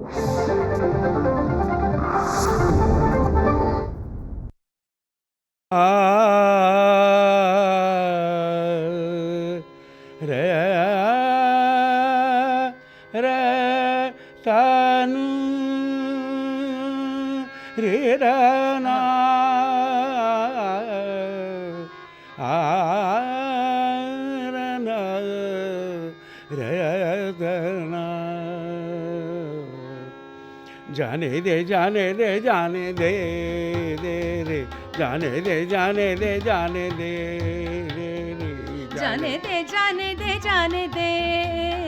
रे रे तानु रे रना आरना रे दना जाने दे जाने दे जाने दे दे रे जाने दे जाने दे जाने दे रे रे जाने दे जाने दे जाने दे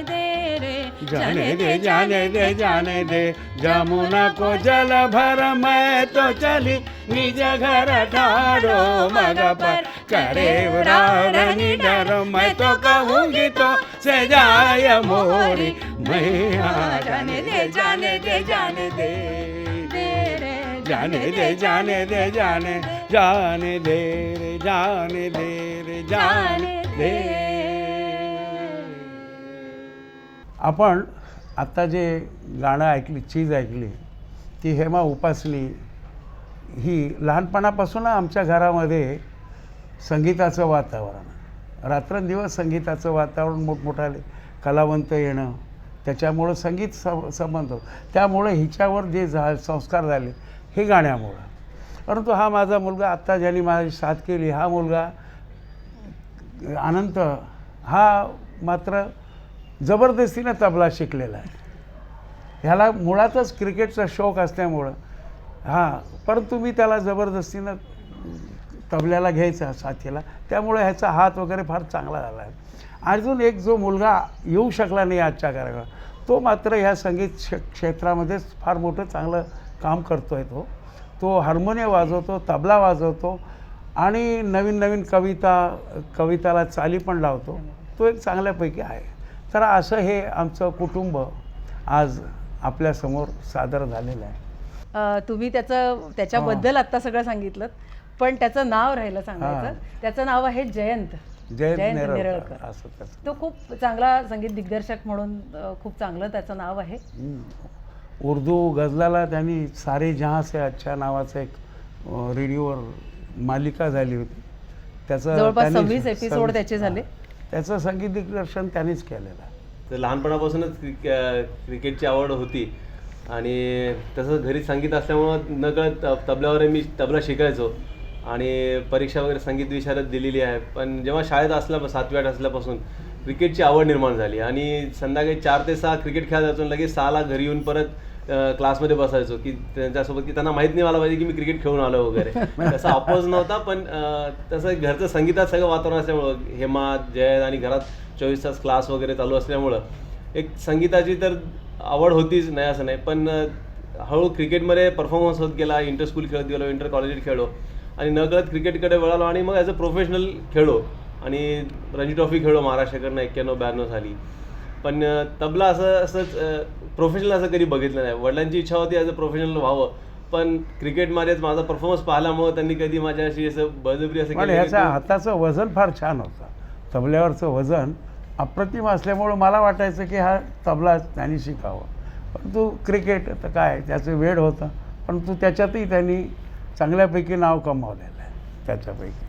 दे रे जाने दे जाने दे जाने दे जमुना को जल भर मैं तो चली निज घर ठाड़ो मग पर करे रानी डर मैं तो कहूँगी तो से जाय मोरी मैया जाने दे जाने दे जाने दे दे रे जाने दे जाने दे जाने जाने दे रे जाने दे रे जाने दे। आपण आत्ता जे गाणं ऐकली चीज ऐकली ती हेमा उपासनी ही लहानपणापासून आमच्या घरामध्ये संगीताचं वातावरण रात्रंदिवस संगीताचं वातावरण मोठमोठाले कलावंत येणं त्याच्यामुळं संगीत सं संबंध. त्यामुळं हिच्यावर जे झा संस्कार झाले हे गाण्यामुळं. परंतु हा माझा मुलगा आत्ता ज्यांनी माझी साथ केली हा मुलगा अनंत हा मात्र जबरदस्तीनं तबला शिकलेला आहे. ह्याला मुळातच क्रिकेटचा शौक असल्यामुळं हां परंतु मी त्याला जबरदस्तीनं तबल्याला घ्यायचा साथीला. त्यामुळे ह्याचा हात वगैरे फार चांगला झाला आहे. अजून एक जो मुलगा येऊ शकला नाही आजच्या कार्यक्रमात तो मात्र ह्या संगीत क्ष क्षेत्रामध्येच फार मोठं चांगलं काम करतो आहे तो. तो हार्मोनियम वाजवतो तबला वाजवतो आणि नवीन नवीन कविता कविताला चाली पण लावतो. तो एक चांगल्यापैकी आहे. तर असं हे आमचं कुटुंब आज आपल्यासमोर सादर झालेलं आहे. तुम्ही त्याचं त्याच्याबद्दल आता सगळं सांगितलं पण त्याचं नाव राहिलं. सांगायचं. त्याचं नाव आहे जयंत. जयंत नेरळकर. तो खूप चांगला संगीत दिग्दर्शक म्हणून खूप चांगलं त्याचं नाव आहे. उर्दू गझलाला त्यांनी सारे जहाँ से अच्छा नावाचं एक रेडिओवर मालिका झाली होती. त्याचं जवळपास त्यांनी- 26 episode सव्वीस- त्याचे झाले. त्याचं संगीत दिग्दर्शन त्यांनीच केलेलं तर लहानपणापासूनच क्रिकेटची आवड होती. आणि तसंच घरी संगीत असल्यामुळं नकळत तबल्यावर मी तबला शिकायचो. आणि परीक्षा वगैरे संगीत विशारद दिलेली आहे. पण जेव्हा शाळेत असल्या सातव्या आठ असल्यापासून क्रिकेटची आवड निर्माण झाली. आणि संध्याकाळी चार ते सहा क्रिकेट खेळत जायचो लगेच सहाला घरी येऊन परत क्लासमध्ये बसायचो. की त्यांच्यासोबत की त्यांना माहीत नाही मला पाहिजे की मी क्रिकेट खेळून आलो वगैरे. तसा अपोज नव्हता पण तसं घरचं संगीतात सगळं वातावरण असल्यामुळं हेमा जयद आणि घरात चोवीस तास क्लास वगैरे चालू असल्यामुळं एक संगीताची तर आवड होतीच नाही असं नाही. पण अं, हळू क्रिकेटमध्ये परफॉर्मन्स होत गेला इंटर स्कूल खेळत गेलो इंटर कॉलेज खेळलो. आणि नकळत क्रिकेटकडे वळालो आणि मग ॲज अ प्रोफेशनल खेळलो. आणि रणजी ट्रॉफी खेळलो महाराष्ट्राकडनं एक्क्याण्णव ब्याण्णव साली पण तबला असं असंच प्रोफेशनल असं कधी बघितलं नाही. वडिलांची इच्छा होती ॲज अ प्रोफेशनल व्हावं. पण क्रिकेटमध्येच माझा परफॉर्मन्स पाहिल्यामुळं त्यांनी कधी माझ्याशी असं बळजबरी असं पण केलं तू- हाताचं वजन फार छान होतं. तबल्यावरचं वजन अप्रतिम असल्यामुळं मला वाटायचं की हा तबला त्यांनी शिकावं. परंतु क्रिकेट तर काय त्याचं वेळ होतं. परंतु त्याच्यातही त्यांनी चांगल्यापैकी नाव कमावलेलं आहे त्याच्यापैकी.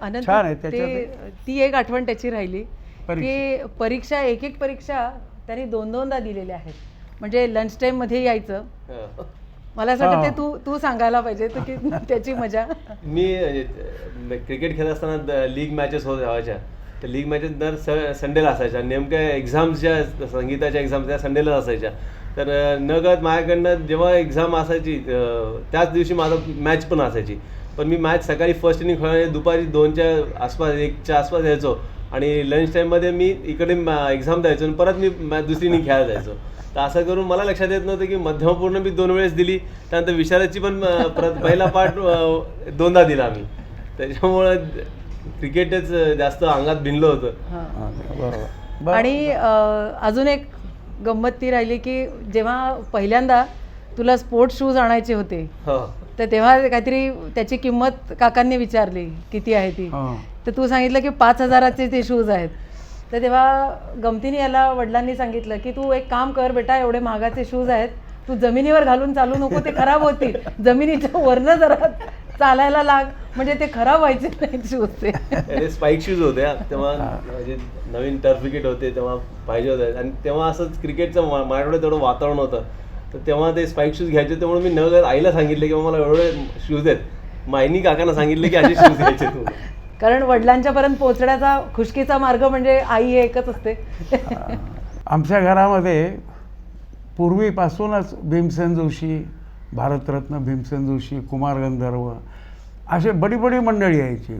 अनंत छान आहे, ते त्याच्यात ती एक आठवण त्याची राहिली. की परीक्षा एक एक परीक्षा त्यांनी दोन दोनदा दिलेल्या आहेत. म्हणजे लंच टाईममध्ये यायचं. मला असं वाटतं. ते तू तू सांगायला पाहिजे तू की त्याची मजा. मी क्रिकेट खेळत असताना लीग मॅचेस होत व्हायच्या तर लीग मॅचेस दर स संडेला असायच्या. नेमक्या एक्झाम्स ज्या संगीताच्या एक्झाम्स त्या संडेला असायच्या. तर अ, न कळत माझ्याकडनं जेव्हा एक्झाम असायची त्याच दिवशी माझा मॅच पण असायची. पण मी मॅच सकाळी फर्स्ट इनिंग खेळायला दुपारी दोनच्या आसपास एकच्या आसपास यायचो. आणि लंच टाईममध्ये मी इकडे एक्झाम द्यायचो आणि परत मी मॅच दुसरी इनिंग खेळायला जायचो. तर असं करून मला लक्षात येत नव्हतं की मध्यमपूर्ण मी दोन वेळेस दिली. त्यानंतर विशारदची पण पहिला पार्ट दोनदा दिला मी. त्याच्यामुळं क्रिकेटच जास्त अंगात भिनलं होतं. आणि अजून एक गंमत ती राहिली की जेव्हा पहिल्यांदा तुला स्पोर्ट्स शूज आणायचे होते हो. तर तेव्हा काहीतरी त्याची किंमत काकांनी विचारली किती आहे ती? हां. तर तू सांगितलं की पाच हजाराचे ते शूज आहेत. तर तेव्हा गमतीने याला वडिलांनी सांगितलं की तू एक काम कर बेटा एवढे महागाचे शूज आहेत तू जमिनीवर घालून चालू नको ते खराब होतील. जमिनीच्या वरनं जरा चालायला लाग म्हणजे ते खराब व्हायचे नाही शूज ते ते स्पाईक शूज होते हा. तेव्हा म्हणजे नवीन टर्फ विकेट होते तेव्हा पाहिजे होते. आणि तेव्हा असंच क्रिकेटचं माझ्याकडे तेवढं वातावरण होतं. तर तेव्हा ते स्पाईक शूज घ्यायचे होते म्हणून मी न आईला सांगितले की मला एवढे शूज आहेत. मायनी काकांना सांगितले की असे शूज घ्यायचे तुम्ही कारण वडिलांच्या पर्यंत पोहोचण्याचा खुशकीचा मार्ग म्हणजे आई हे एकच असते. आमच्या घरामध्ये पूर्वीपासूनच भीमसेन जोशी भारतरत्न भीमसेन जोशी कुमार गंधर्व असे बडी बडी मंडळी यायची.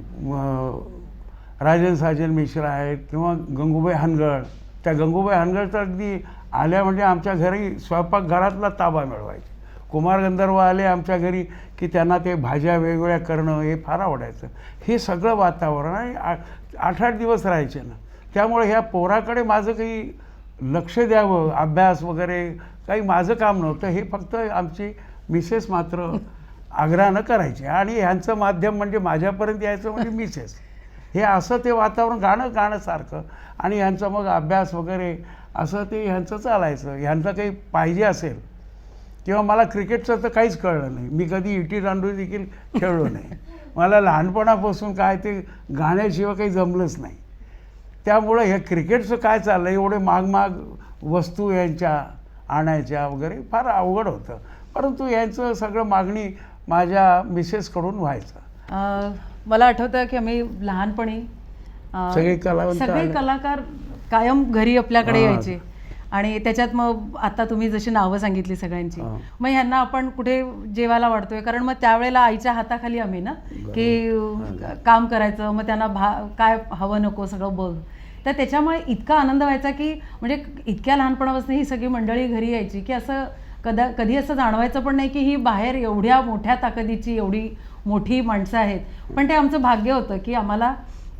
राजन साजन मिश्रा आहेत किंवा गंगूबाई हानगड त्या गंगूबाई हानगड तर अगदी आल्या म्हणजे आमच्या घरी स्वयंपाकघरातला ताबा मिळवायचे. कुमार गंधर्व आले आमच्या घरी की त्यांना ते भाज्या वेगवेगळ्या करणं हे फार आवडायचं. हे सगळं वातावरण आणि आ- आठ आठ दिवस राहायचे ना. त्यामुळे ह्या पोराकडे माझं काही लक्ष द्यावं अभ्यास वगैरे काही माझं काम नव्हतं. हे फक्त आमची मिसेस मात्र आग्रहानं करायचे. आणि ह्यांचं माध्यम म्हणजे माझ्यापर्यंत यायचं म्हणजे मिसेस. हे असं ते वातावरण गाणं गाणं सारखं. आणि ह्यांचा मग अभ्यास वगैरे असं ते ह्यांचं चालायचं. ह्यांचं काही पाहिजे असेल किंवा मला क्रिकेटचं तर काहीच कळलं नाही. मी कधी इटी दांडू देखील खेळलो नाही. मला लहानपणापासून काय ते गाण्याशिवाय काही जमलंच नाही. त्यामुळं हे क्रिकेटचं काय चाललं एवढे माग माग वस्तू यांच्या आणायच्या वगैरे फार अवघड होतं. परंतु यांचं सगळं मागणी माझ्या मिसेसकडून व्हायचं मला आठवतं की आम्ही लहानपणी सगळे कलावंत सगळे. कलाकार कायम घरी आपल्याकडे. यायचे आणि त्याच्यात मग आता तुम्ही जशी नावं सांगितली सगळ्यांची. मग ह्यांना आपण कुठे जेवायला वाढतोय कारण मग त्यावेळेला आईच्या हाताखाली आम्ही ना की काम करायचं मग त्यांना भा काय हवं नको सगळं बघ तर त्याच्यामुळे इतका आनंद व्हायचा की म्हणजे इतक्या लहानपणापासून ही सगळी मंडळी घरी यायची की असं कदा कधी असं जाणवायचं पण नाही की ही बाहेर एवढ्या मोठ्या ताकदीची एवढी मोठी माणसं आहेत. पण ते आमचं भाग्य होतं की आम्हाला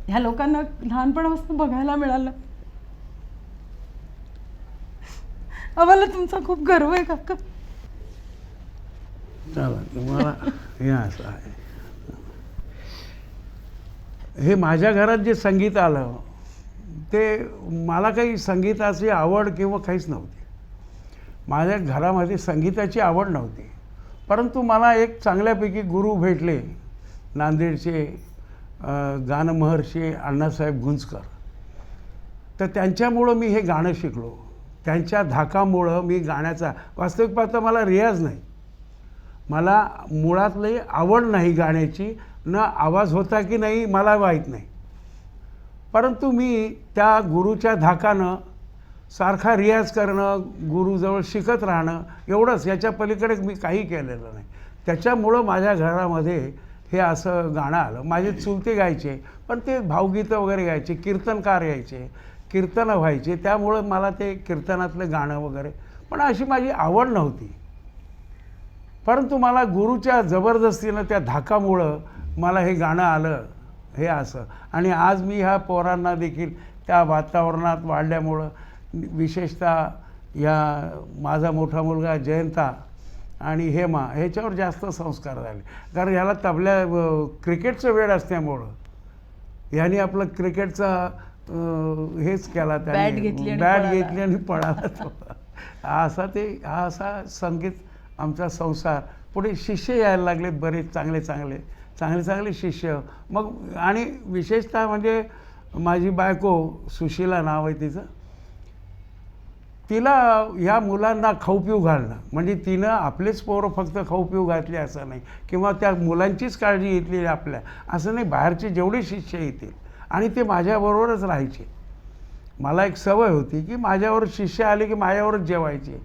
ह्या लोकांना लहानपणापासून बघायला मिळालं. आम्हाला तुमचा खूप गर्व आहे काका. चला तुम्हाला हे असं आहे. हे माझ्या घरात जे संगीत आलं ते मला काही संगीताची आवड किंवा काहीच नव्हती. माझ्या घरामध्ये संगीताची आवड नव्हती. परंतु मला एक चांगल्यापैकी गुरु भेटले नांदेडचे अं, गानमहर्षी अण्णासाहेब गुंजकर. तर त्यांच्यामुळं मी हे गाणं शिकलो. त्यांच्या धाकामुळं मी गाण्याचा वास्तविक पाहता मला रियाज नाही. मला मुळातली आवड नाही गाण्याची न आवाज होता की नाही मला माहीत नाही. परंतु मी त्या गुरुच्या धाकानं सारखा रियाज करणं गुरुजवळ शिकत राहणं एवढंच. याच्या पलीकडे मी काही केलेलं नाही. त्याच्यामुळं माझ्या घरामध्ये हे असं गाणं आलं. माझे चुलते गायचे पण ते भावगीतं वगैरे गायचे कीर्तनकार यायचे कीर्तनं व्हायचे. त्यामुळं मला ते कीर्तनातलं गाणं वगैरे पण अशी माझी आवड नव्हती. परंतु मला गुरुच्या जबरदस्तीनं त्या धाकामुळं मला हे गाणं आलं हे असं. आणि आज मी ह्या पोरांना देखील त्या वातावरणात वाढल्यामुळं विशेषतः या माझा मोठा मुलगा जयंता आणि हेमा ह्याच्यावर जास्त संस्कार झाले. कारण ह्याला तबल्या क्रिकेटचं वेळ असल्यामुळं ह्याने आपलं क्रिकेटचा हेच केला Bat घेतली बॅट. घेतली आणि पळाला तो. असा ते हा असा संगीत आमचा संसार. पुढे शिष्य यायला लागलेत बरेच चांगले चांगले चांगले चांगले शिष्य. मग आणि विशेषतः म्हणजे माझी बायको सुशीला नाव आहे तिचं. तिला ह्या मुलांना खाऊ पिऊ घालणं. म्हणजे तिनं आपलेच पोरं फक्त खाऊ पिऊ घातले असं नाही. किंवा त्या मुलांचीच काळजी घेतली आपल्या. असं नाही बाहेरचे जेवढे शिष्य येतील. आणि ते माझ्याबरोबरच राहायचे. मला एक सवय होती की माझ्यावर शिष्य आले की माझ्यावरच जेवायचे.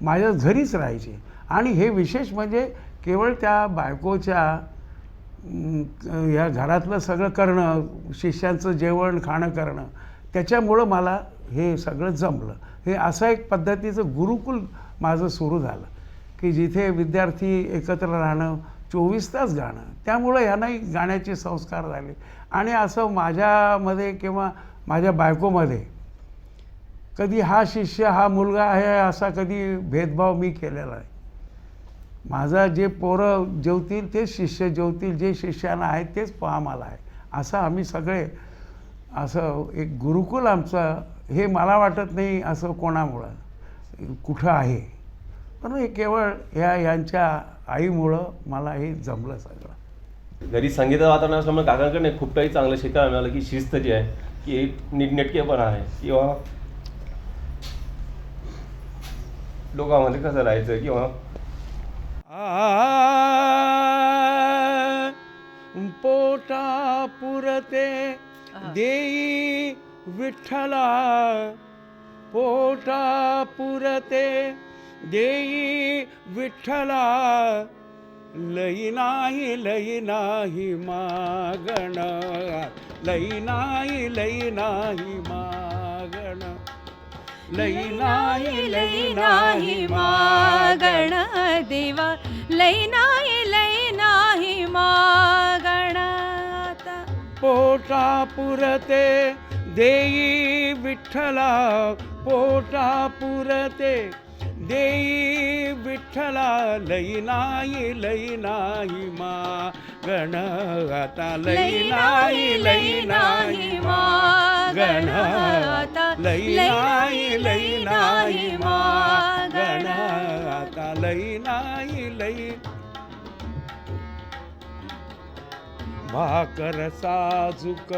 माझ्या घरीच राहायचे. आणि हे विशेष म्हणजे केवळ त्या बायकोच्या या ह्या घरातलं सगळं करणं शिष्यांचं जेवण खाणं करणं त्याच्यामुळं मला हे सगळं जमलं. हे असं एक पद्धतीचं गुरुकुल माझं सुरू झालं की जिथे विद्यार्थी एकत्र राहणं चोवीस तास गाणं त्यामुळं ह्यांनाही गाण्याचे संस्कार झाले. आणि असं माझ्यामध्ये किंवा माझ्या बायकोमध्ये कधी हा शिष्य हा मुलगा आहे असा कधी भेदभाव मी केलेला आहे माझा जे पोरं जेवतील तेच शिष्य जेवतील जे शिष्यानं आहेत तेच पहा मला आहे. असं आम्ही सगळे असं एक गुरुकुल आमचं हे मला वाटत नाही असं कोणामुळं कुठं आहे. पण हे केवळ ह्या यांच्या आईमुळं मला हे जमलं सगळं. घरी संगीताचं वातावरण असल्यामुळे काकांकडे खूप काही चांगलं शिकायला मिळालं की शिस्त जी आहे की एक नीटनेटकेपणा आहे. किंवा लोकांमध्ये कसं राहायचं किंवा आ, पोटा पुरते देई विठ्ठला पोटा पुरते देई विठ्ठला लई नाही लई नाही मागण लई नाही लई नाही मागण लई नाही लई नाही मागण. देवा लई नाही लई नाही मागण. आता पोटा पुरते देई विठ्ठला पोटा पुरते देई विठ्ठला लई नाही लई नाही मा गण आता लई नाही लई नाही मा गण आता लई नाही लई नाही मा गण आता लई नाही लई भाकर साजूक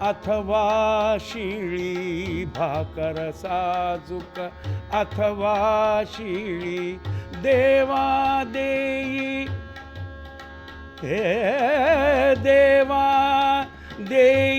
अथवा शिळी भाकर साजूक अथवा शिळी देवा देई. हे देवा देई.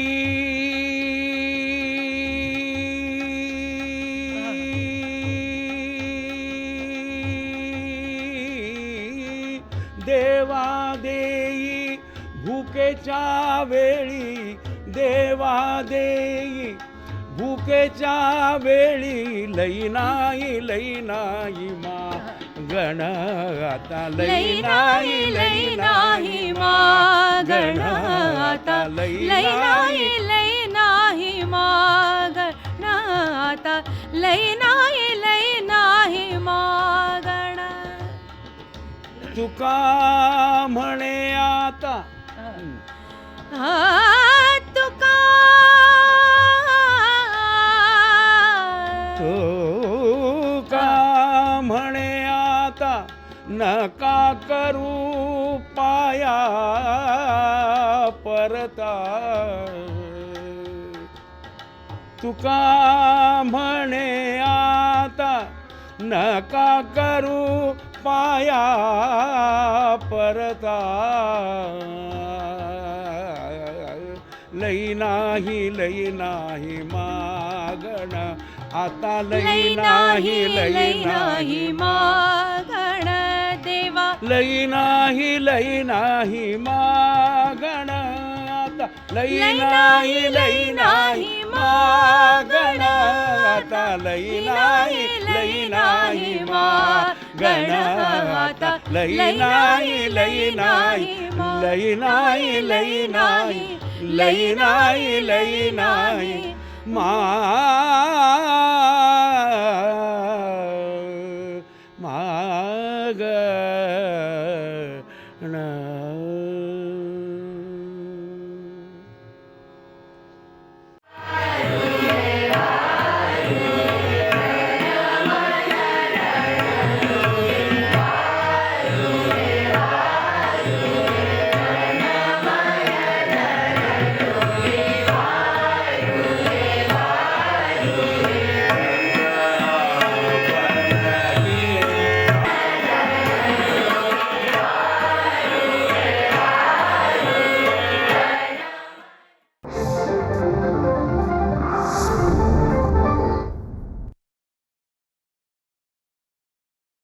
भुकेच्या वेळी लई नाही लई नाही मा. गण आता लई नाही लई नाही मा. मागण आता लई नाही. लई नाही मागण आता लई नाही लई नाही मागण तुका म्हणे आता. म्हणे आता नका करू पाया परता तुका म्हणे आता नका करू पाया परता लई नाही लई नाही मा आता लई नाही लई नाही मागण देवा लई नाही लई नाही मागण आता लई नाही लई नाही मागण आता लई नाही लई नाही मागण आता लई नाही लई नाही लई नाही लई नाही लई नाही लई नाही मा